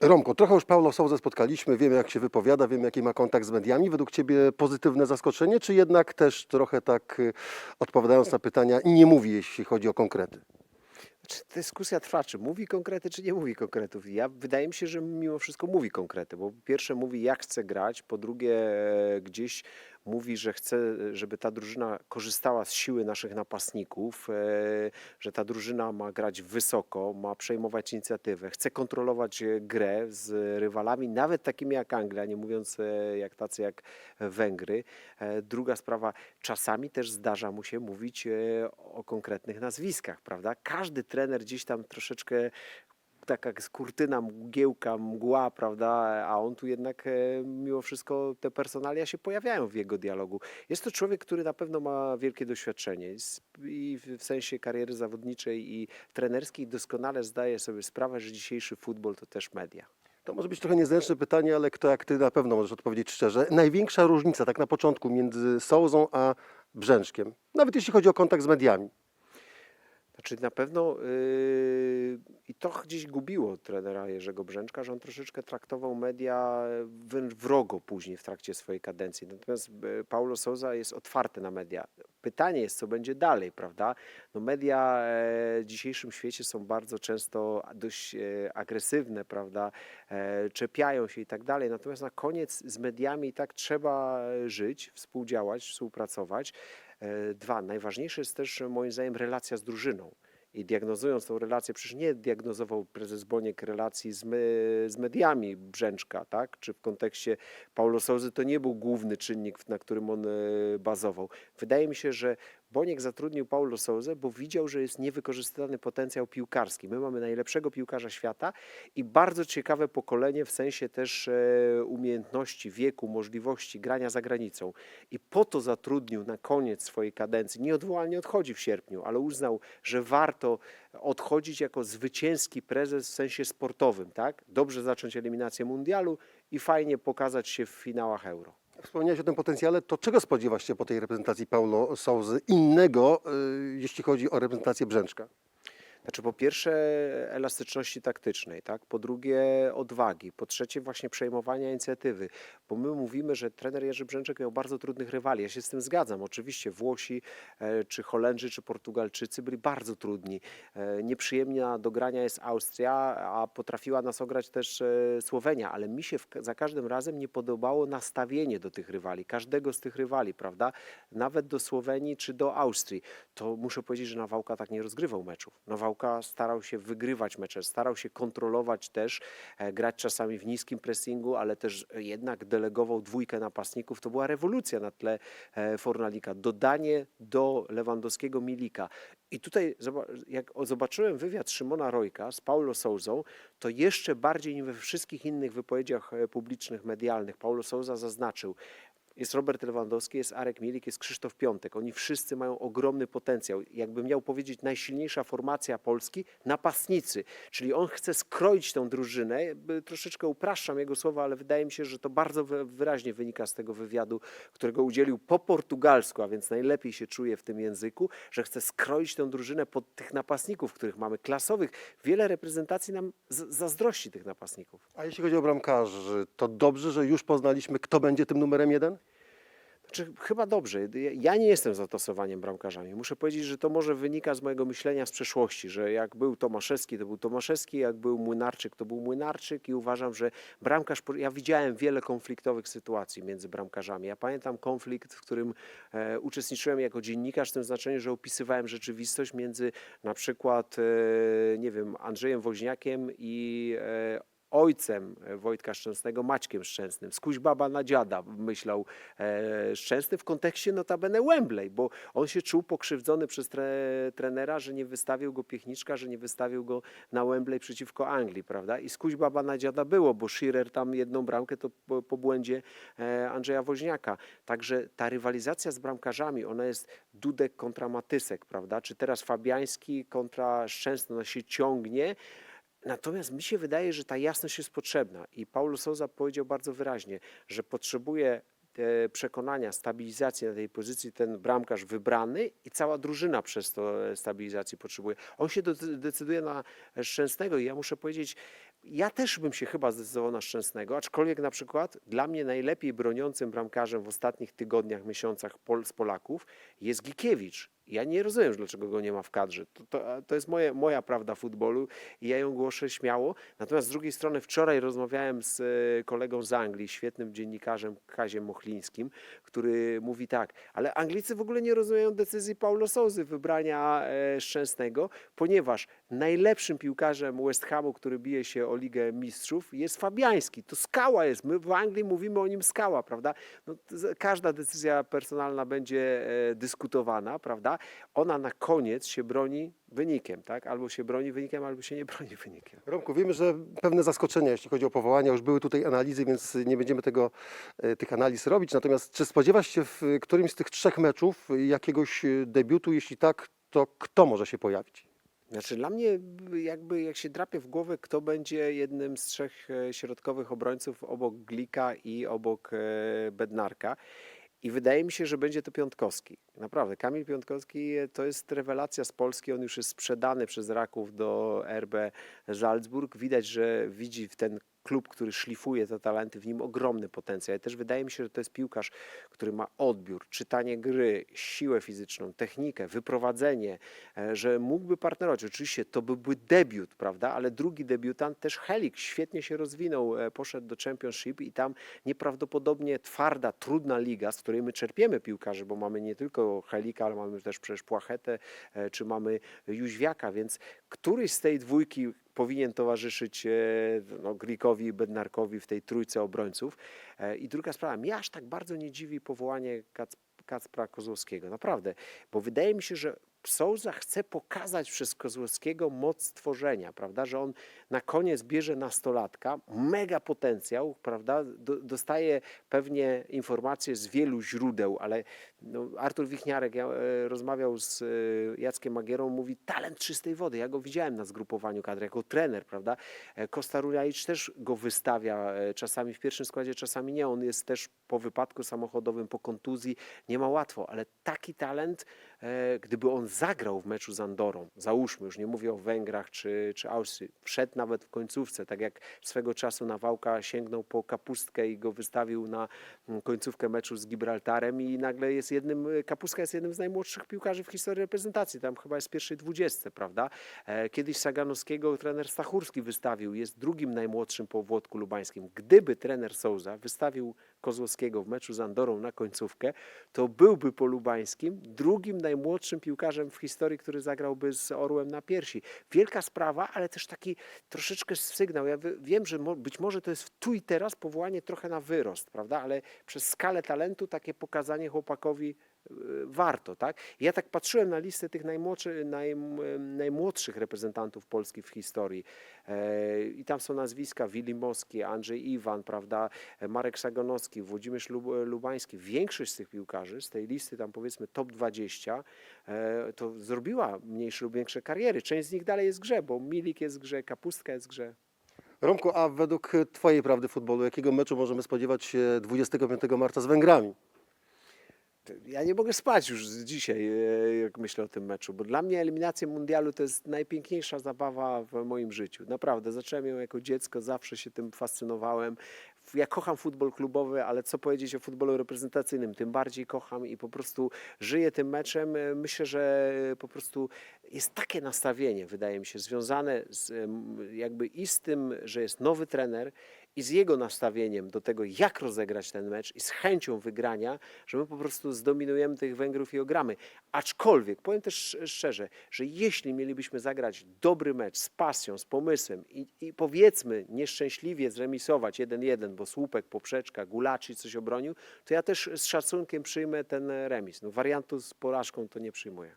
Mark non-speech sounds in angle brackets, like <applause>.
Romko, trochę już Paulo Souza spotkaliśmy, wiemy jak się wypowiada, wiemy jaki ma kontakt z mediami. Według Ciebie pozytywne zaskoczenie, czy jednak też trochę tak y, odpowiadając na pytania nie mówi, jeśli chodzi o konkrety? Czy dyskusja trwa, czy mówi konkrety, czy nie mówi konkretów. Ja wydaje mi się, że mimo wszystko mówi konkrety, bo po pierwsze mówi jak chce grać, po drugie e, gdzieś mówi, że chce, żeby ta drużyna korzystała z siły naszych napastników, e, że ta drużyna ma grać wysoko, ma przejmować inicjatywę, chce kontrolować e, grę z rywalami, nawet takimi jak Anglia, nie mówiąc e, jak tacy jak Węgry. Druga sprawa, czasami też zdarza mu się mówić o konkretnych nazwiskach, prawda? Każdy trener gdzieś tam troszeczkę taka jak kurtyna, mgiełka, mgła, prawda? A on tu jednak e, mimo wszystko te personalia się pojawiają w jego dialogu. Jest to człowiek, który na pewno ma wielkie doświadczenie i w sensie kariery zawodniczej i trenerskiej doskonale zdaje sobie sprawę, że dzisiejszy futbol to też media. To może być trochę niezręczne pytanie, ale kto jak Ty na pewno możesz odpowiedzieć szczerze. Największa różnica tak na początku między Souzą a Brzęczkiem, nawet jeśli chodzi o kontakt z mediami. Znaczy na pewno yy, i to gdzieś gubiło trenera Jerzego Brzęczka, że on troszeczkę traktował media wrogo później w trakcie swojej kadencji. Natomiast e, Paulo Souza jest otwarty na media. Pytanie jest, co będzie dalej, prawda? No media e, w dzisiejszym świecie są bardzo często dość e, agresywne, prawda? Czepiają się i tak dalej. Natomiast na koniec z mediami i tak trzeba żyć, współdziałać, współpracować. E, Dwa, najważniejsze jest też moim zdaniem relacja z drużyną. I diagnozując tą relację, przecież nie diagnozował prezes Boniek relacji z, me, z mediami Brzęczka, tak? czy w kontekście Paulo Souzy to nie był główny czynnik, na którym on e, bazował. Wydaje mi się, że Boniek zatrudnił Paulo Souzę, bo widział, że jest niewykorzystany potencjał piłkarski. My mamy najlepszego piłkarza świata i bardzo ciekawe pokolenie w sensie też e, umiejętności, wieku, możliwości grania za granicą. I po to zatrudnił na koniec swojej kadencji, nieodwołalnie odchodzi w sierpniu, ale uznał, że warto odchodzić jako zwycięski prezes w sensie sportowym, tak? Dobrze zacząć eliminację mundialu i fajnie pokazać się w finałach Euro. Wspomniałeś o tym potencjale, to czego spodziewasz się po tej reprezentacji Paulo Souzy innego, y, jeśli chodzi o reprezentację Brzęczka? Znaczy po pierwsze elastyczności taktycznej, tak? po drugie odwagi, po trzecie właśnie przejmowania inicjatywy, bo my mówimy, że trener Jerzy Brzęczek miał bardzo trudnych rywali. Ja się z tym zgadzam. Oczywiście Włosi, e, czy Holendrzy, czy Portugalczycy byli bardzo trudni. E, Nieprzyjemna do grania jest Austria, a potrafiła nas ograć też e, Słowenia, ale mi się za każdym razem nie podobało nastawienie do tych rywali, każdego z tych rywali, prawda? Nawet do Słowenii czy do Austrii. To muszę powiedzieć, że Nawałka tak nie rozgrywał meczów. Nawałka starał się wygrywać mecze, starał się kontrolować też, e, grać czasami w niskim pressingu, ale też jednak delegował dwójkę napastników. To była rewolucja na tle e, Fornalika. Dodanie do Lewandowskiego Milika. I tutaj, jak zobaczyłem wywiad Szymona Rojka z Paulo Souzą, to jeszcze bardziej niż we wszystkich innych wypowiedziach e, publicznych, medialnych, Paulo Souza zaznaczył, jest Robert Lewandowski, jest Arek Milik, jest Krzysztof Piątek. Oni wszyscy mają ogromny potencjał. Jakbym miał powiedzieć, najsilniejsza formacja Polski, napastnicy. Czyli on chce skroić tę drużynę. Troszeczkę upraszczam jego słowa, ale wydaje mi się, że to bardzo wy- wyraźnie wynika z tego wywiadu, którego udzielił po portugalsku, a więc najlepiej się czuje w tym języku, że chce skroić tę drużynę pod tych napastników, których mamy klasowych. Wiele reprezentacji nam zazdrości tych napastników. A jeśli chodzi o bramkarzy, to dobrze, że już poznaliśmy, kto będzie tym numerem jeden? Znaczy, chyba dobrze. Ja- Ja nie jestem za tosowaniem bramkarzami. Muszę powiedzieć, że to może wynika z mojego myślenia z przeszłości, że jak był Tomaszewski, to był Tomaszewski, jak był Młynarczyk, to był Młynarczyk i uważam, że bramkarz, ja widziałem wiele konfliktowych sytuacji między bramkarzami. Ja pamiętam konflikt, w którym e, uczestniczyłem jako dziennikarz w tym znaczeniu, że opisywałem rzeczywistość między na przykład, e, nie wiem, Andrzejem Woźniakiem i e, ojcem e, Wojtka Szczęsnego, Maćkiem Szczęsnym. Skuś baba na dziada, myślał e, Szczęsny w kontekście notabene Wembley, bo on się czuł pokrzywdzony przez tre, trenera, że nie wystawił go Piechniczka, że nie wystawił go na Wembley przeciwko Anglii, prawda? I skuś baba na dziada było, bo Shearer tam jedną bramkę to po, po błędzie e, Andrzeja Woźniaka. Także ta rywalizacja z bramkarzami, ona jest Dudek kontra Matysek, prawda? Czy teraz Fabiański kontra Szczęsny, ona się ciągnie, Natomiast mi się wydaje, że ta jasność jest potrzebna i Paulo Souza powiedział bardzo wyraźnie, że potrzebuje e, przekonania, stabilizacji na tej pozycji ten bramkarz wybrany i cała drużyna przez to e, stabilizacji potrzebuje. On się decyduje na Szczęsnego i ja muszę powiedzieć, ja też bym się chyba zdecydował na Szczęsnego, aczkolwiek na przykład dla mnie najlepiej broniącym bramkarzem w ostatnich tygodniach, miesiącach z Polaków jest Gikiewicz. Ja nie rozumiem, dlaczego go nie ma w kadrze. To, to, to jest moje, moja prawda futbolu i ja ją głoszę śmiało. Natomiast z drugiej strony wczoraj rozmawiałem z e, kolegą z Anglii, świetnym dziennikarzem Kaziem Mochlińskim, który mówi tak, ale Anglicy w ogóle nie rozumieją decyzji Paulo Souzy wybrania e, Szczęsnego, ponieważ najlepszym piłkarzem West Hamu, który bije się o Ligę Mistrzów jest Fabiański. To skała jest. My w Anglii mówimy o nim skała, prawda? No, każda decyzja personalna będzie e, dyskutowana, prawda? Ona na koniec się broni wynikiem, tak? Albo się broni wynikiem, albo się nie broni <laughs> wynikiem. Romku, wiemy, że pewne zaskoczenia, jeśli chodzi o powołania, już były tutaj analizy, więc nie będziemy tego, e, tych analiz robić. Natomiast czy spodziewasz się w którymś z tych trzech meczów jakiegoś e, debiutu? Jeśli tak, to kto może się pojawić? Znaczy dla mnie jakby jak się drapie w głowę, kto będzie jednym z trzech e, środkowych obrońców obok Glika i obok Bednarka. I wydaje mi się, że będzie to Piątkowski. Naprawdę, Kamil Piątkowski e, to jest rewelacja z Polski. On już jest sprzedany przez Raków do RB Salzburg. Widać, że widzi w ten klub, który szlifuje te talenty, w nim ogromny potencjał. I też wydaje mi się, że to jest piłkarz, który ma odbiór, czytanie gry, siłę fizyczną, technikę, wyprowadzenie, e, że mógłby partnerować. Oczywiście to byłby debiut, prawda? Ale drugi debiutant też Helik świetnie się rozwinął, e, poszedł do Championship i tam nieprawdopodobnie twarda, trudna liga, z której my czerpiemy piłkarzy, bo mamy nie tylko Helika, ale mamy też przecież Płachetę, e, czy mamy Jóźwiaka, więc któryś z tej dwójki powinien towarzyszyć e, no, Glikowi i Bednarkowi w tej trójce obrońców. E, I druga sprawa, mnie aż tak bardzo nie dziwi powołanie Kac Kacpra Kozłowskiego, naprawdę, bo wydaje mi się, że Souza chce pokazać przez Kozłowskiego moc stworzenia, prawda, że on na koniec bierze nastolatka, mega potencjał, prawda, do, dostaje pewnie informacje z wielu źródeł, ale no, Artur Wichniarek ja, e, rozmawiał z e, Jackiem Magierą, mówi talent czystej wody, ja go widziałem na zgrupowaniu kadry jako trener, prawda, E, Kosta Rulajicz też go wystawia czasami w pierwszym składzie, czasami nie, on jest też po wypadku samochodowym, po kontuzji, nie ma łatwo, ale taki talent, gdyby on zagrał w meczu z Andorą, załóżmy, już nie mówię o Węgrach czy, czy Austrii, wszedł nawet w końcówce, tak jak swego czasu Nawałka sięgnął po kapustkę i go wystawił na mm, końcówkę meczu z Gibraltarem i nagle jest jednym, e, kapustka jest jednym z najmłodszych piłkarzy w historii reprezentacji, tam chyba jest pierwszej dwudziestce, prawda? E, Kiedyś Saganowskiego trener Stachurski wystawił, jest drugim najmłodszym po Włodku Lubańskim. Gdyby trener Souza wystawił Kozłowskiego w meczu z Andorą na końcówkę, to byłby po Lubańskim drugim najmłodszym piłkarzem w historii, który zagrałby z Orłem na piersi. Wielka sprawa, ale też taki troszeczkę sygnał. Ja wiem, że być może to jest tu i teraz powołanie trochę na wyrost, prawda? Ale przez skalę talentu takie pokazanie chłopakowi warto, tak? Ja tak patrzyłem na listę tych najmłodszy, naj, najmłodszych reprezentantów Polski w historii e, i tam są nazwiska Willi Moski, Andrzej Iwan, prawda, Marek Sagonowski, Włodzimierz Lub, Lubański. Większość z tych piłkarzy, z tej listy tam powiedzmy top 20, e, to zrobiła mniejsze lub większe kariery. Część z nich dalej jest grze, bo Milik jest grze, Kapustka jest grze. Romku, a według Twojej prawdy futbolu, jakiego meczu możemy spodziewać się 25 marca z Węgrami? Ja nie mogę spać już dzisiaj, e, jak myślę o tym meczu, bo dla mnie eliminacja mundialu to jest najpiękniejsza zabawa w moim życiu. Naprawdę, zacząłem ją jako dziecko, zawsze się tym fascynowałem. Ja kocham futbol klubowy, ale co powiedzieć o futbolu reprezentacyjnym, tym bardziej kocham i po prostu żyję tym meczem. E, Myślę, że po prostu jest takie nastawienie, wydaje mi się, związane z, jakby i z tym, że jest nowy trener, i z jego nastawieniem do tego, jak rozegrać ten mecz i z chęcią wygrania, że my po prostu zdominujemy tych Węgrów i ogramy. Aczkolwiek, powiem też sz- szczerze, że jeśli mielibyśmy zagrać dobry mecz z pasją, z pomysłem i, i powiedzmy nieszczęśliwie zremisować 1-1, bo słupek, poprzeczka, Gulaczy coś obronił, to ja też z szacunkiem przyjmę ten remis. No, wariantu z porażką to nie przyjmuję.